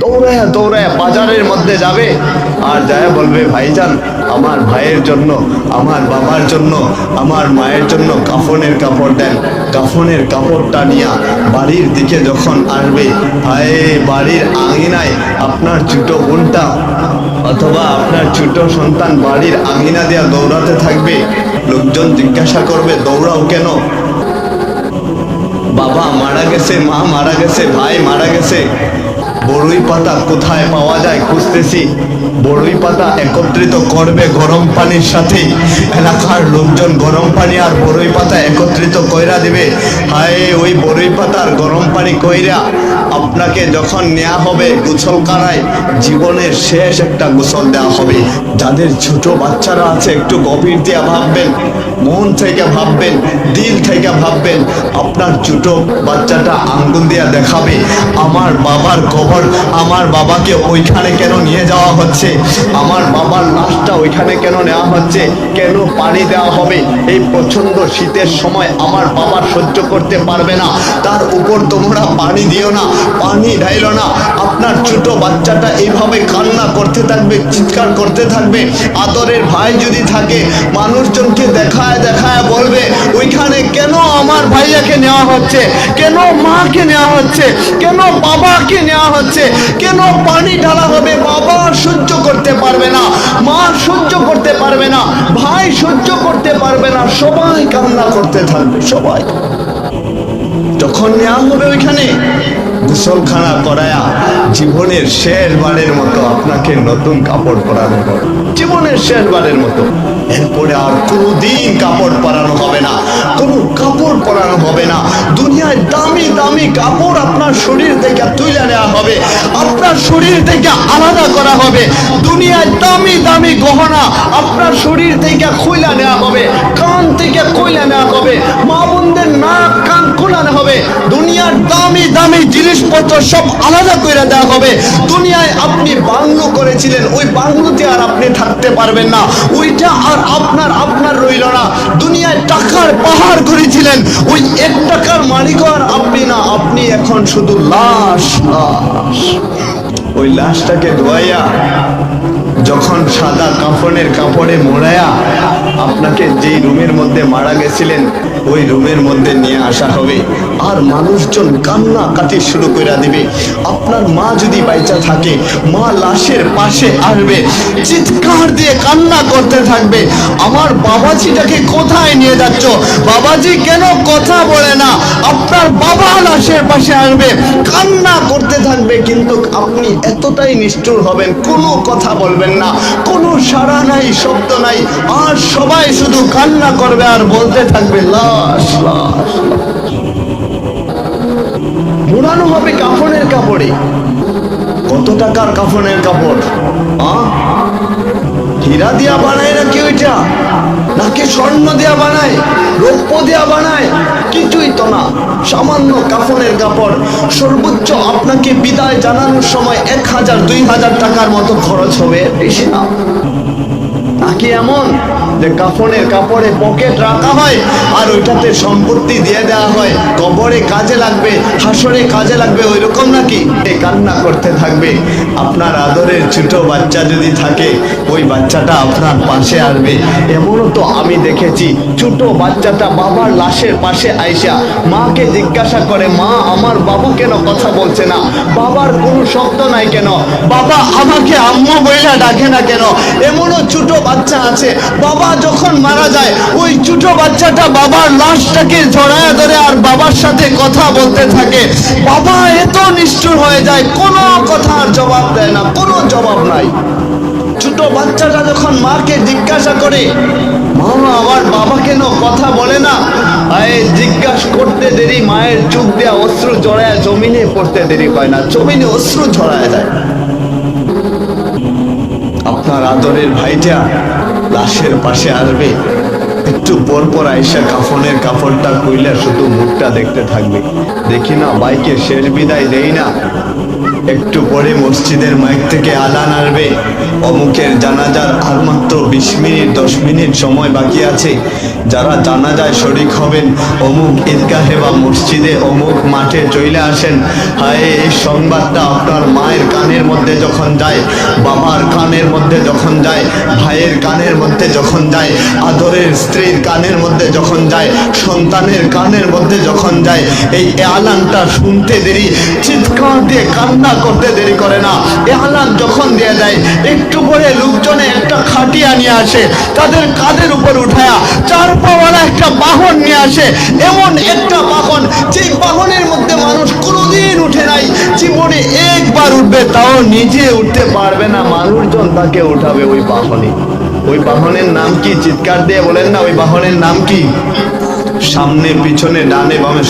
দৌড়ায় দৌড়ায় বাজারের মধ্যে যাবে। আর যায় বলবে, ভাইজান, আমার ভাইয়ের জন্য, আমার বাবার জন্য, আমার মায়ের জন্য কাফনের কাপড় দেন। কাফনের কাপড়টা নিয়ে বাড়ির দিকে যখন আসবে, ভাই, বাড়ির আঙিনায় আপনার ছোট বোনটা অথবা আপনার ছোট সন্তান বাড়ির আঙিনা দিয়া দৌড়াতে থাকবে। লোকজন জিজ্ঞাসা করবে, দৌড়াও কেন? বাবা, মারা গেছে, মা মারা গেছে, ভাই মারা গেছে। বড়ই পাতা কোথায় পাওয়া যায় খুঁজতেছি। বড়ই পাতা একত্রিত করবে গরম পানির সাথে। এলাকার লোকজন গরম পানি আর বড়ই পাতা একত্রিত কইরা দিবে। হায়, ওই বড়ই পাতার গরম পানি কইরা। আপনাকে যখন নেওয়া হবে গোসল কারায় জীবনের শেষ একটা গোসল দেওয়া হবে। যাদের ছোট বাচ্চারা আছে, একটু গভীর দিয়ে ভাববেন, মন থেকে ভাববেন, দিল থেকে ভাববেন, আপনার ছোট বাচ্চাটা আঙ্গুল দিয়া দেখাবে, আমার বাবার কবর, আমার বাবাকে ওইখানে কেন নিয়ে যাওয়া হচ্ছে? আমার বাবার লাশটা ওইখানে কেন নেওয়া হচ্ছে? কেন পানি দেওয়া হবে? এই প্রচণ্ড শীতের সময় আমার বাবা সহ্য করতে পারবে না। তার উপর তোমরা পানি দিও না, পানি ঢাইল না। আপনার ছোট বাচ্চাটা এইভাবে কান্না করতে থাকবে, চিৎকার করতে থাকবে, আদরের ভাই যদি থাকে, মানুষজনকে দেখায় দেখায় বলবে, ওইখানে কেন আমার ভাইয়াকে নেওয়া হচ্ছে? কেন মাকে নেওয়া হচ্ছে? কেন বাবাকে নেওয়া হচ্ছে? কেন পানি ঢালা হবে? বাবা সহ্য করতে পারবে না, মা সহ্য করতে পারবে না, ভাই সহ্য করতে পারবে না, সবাই কান্না করতে থাকবে, সবাই। যখন নেওয়া হবে ওইখানে গোসলখানা করায়া জীবনের শেষবারের মতো আপনাকে নতুন কাপড় পরানো হবে। জীবনের শেষবারের মতো। এরপরে আর কোনোদিন কাপড় পরানো হবে না। কোনো কাপড় পরানো হবে না। দুনিয়ায় দামি দামি কাপড় আপনার শরীর থেকে তুলে নেওয়া হবে। আপনার শরীর থেকে আলাদা করা হবে। দুনিয়ায় দামি দামি গহনা আপনার শরীর থেকে খুইলা নেওয়া হবে। কান থেকে কইলা নেওয়া হবে। মা কান খোলানো হবে। দুনিয়ার দামি দামি জিনিসপত্র সব আলাদা করে দেওয়া হবে। দুনিয়ায় আপনি বাংলো করেছিলেন, ওই বাংলোতে আর আপনি থাকতে পারবেন না। ওইটা আর আপনার আপনার রইল না। দুনিয়ায় টাকার পাহাড় করেছিলেন, ওই এক টাকার মালিক আর আপনি না। আপনি এখন শুধু লাশ লাশ। ওই লাশটাকে ধোয়াইয়া যখন সাদা কাফনের কাপড়ে মোড়ায়া আপনাকে যেই রুমের মধ্যে মারা গেছিলেন, ওই রুমের মধ্যে নিয়ে আসা হবে। আর মানুষজন কান্না কাটি শুরু করে দিবে। আপনার মা যদি বাইচা থাকে, মা লাশের পাশে আসবে, চিৎকার দিয়ে কান্না করতে থাকবে। আমার বাবাজিটাকে কোথায় নিয়ে যাচ্ছ? বাবাজি কেন কথা বলে না? আপনার বাবা লাশের পাশে আসবে, কান্না করতে থাকবে, কিন্তু আপনি এতটাই নিষ্ঠুর হবেন, কোনো কথা বলবেন না। কোনো সাড়া নাই, শব্দ নাই। আর সবাই শুধু কান্না করবে আর বলতে থাকবে, লাশ লাশ মোড়ানো হবে কাফনের কাপড়ে। কত টাকার কাফনের কাপড় হীরা দিয়া বানায় না নাকি ওইটা। নাকি স্বর্ণ দেয়া বানায়, রৌপ্য দেয়া বানায়, কিছুই তো না। সামান্য কাফনের কাপড়। সর্বোচ্চ আপনাকে বিদায় জানানোর সময় এক হাজার, দুই হাজার টাকার মতো খরচ হবে। বেশি না। নাকি এমন? যে কাফনের কাপড়ে পকেট রাখা হয় আর ওইটাতে সম্পত্তি দিয়ে দেওয়া হয়। কবরে কাজে লাগবে, হাসরে কাজে লাগবে ওই রকম নাকি? এই কান্না করতে থাকবে। আপনার আদরের ছোট বাচ্চা যদি থাকে, ওই বাচ্চাটা আপনার পাশে আসবে। এমনও তো আমি দেখেছি, ছোট বাচ্চাটা বাবার লাশের পাশে আইসা মাকে জিজ্ঞাসা করে, মা, আমার বাবু কেন কথা বলছে না? বাবার কোনো শব্দ নাই কেন? বাবা আমাকে আম্মু বইলা ডাকে না কেন? এমনও ছোট বাচ্চা আছে, বাবা যখন মারা যায়, ওই ছোট বাচ্চাটা বাবার লাশটাকে জড়ায় ধরে আর বাবার সাথে কথা বলতে থাকে। বাবা এত নিষ্ঠুর হয়ে যায়, কোনো কথার জবাব দেয় না, কোনো জবাব নাই। ছোট বাচ্চাটা যখন মাকে জিজ্ঞাসা করে, মা, আমার বাবা কেন কথা বলে না? আয়ে জিজ্ঞাসা করতে দেরি, মায়ের চোখ দেয়া অশ্রু জড়ায়, জমিনে পড়তে দেরি হয় না, জমিনে অশ্রু ঝরায় যায়। আপনার আদরের ভাইটা লাশের পাশে আসবে। একটু পর পর আইসা কাফনের কাপড়টা কইলে শুধু মুখটা দেখতে থাকবে। দেখি না, বাইকে শেষ বিদায় দেই না। একটু পরে মসজিদের মাইক থেকে আলান আসবে অমুকের জানাজার আর মাত্র বিশ মিনিট, দশ মিনিট সময় বাকি আছে। যারা জানাজায় শরিক হবেন, অমুক ঈদগাহে বা মসজিদে অমুক মাঠে চলে আসেন। হায়, এই সংবাদটা আপনার মায়ের কানের মধ্যে যখন যায়, বাবার কানের মধ্যে যখন যায়, ভাইয়ের কানের মধ্যে যখন যায়, আদরের স্ত্রীর কানের মধ্যে যখন যায়, সন্তানের কানের মধ্যে যখন যায়, এই আলানটা শুনতে দেরি, চিৎকার দিয়ে কান্না করতে দেরি করে না। এ আলান যখন দিয়ে দেয়, একটু পরে লোকজনে একটা খাটিয়া নিয়ে আসে, তাদের কাঁধের উপর উঠায়া চার পাওয়ালা একটা বাহন নিয়ে আসে। এমন একটা বাহন যে বাহনের মধ্যে মানুষ কোনোদিন উঠে নাই, জীবনে একবার উঠবে, তাও নিজে উঠতে পারবে না। মানুষজন তাকে উঠাবে ওই বাহনে। ওই বাহনের নাম কি? চিৎকার দিয়ে বলেন না, ওই বাহনের নাম কি? সামনে, পিছনে, ডানে, বামে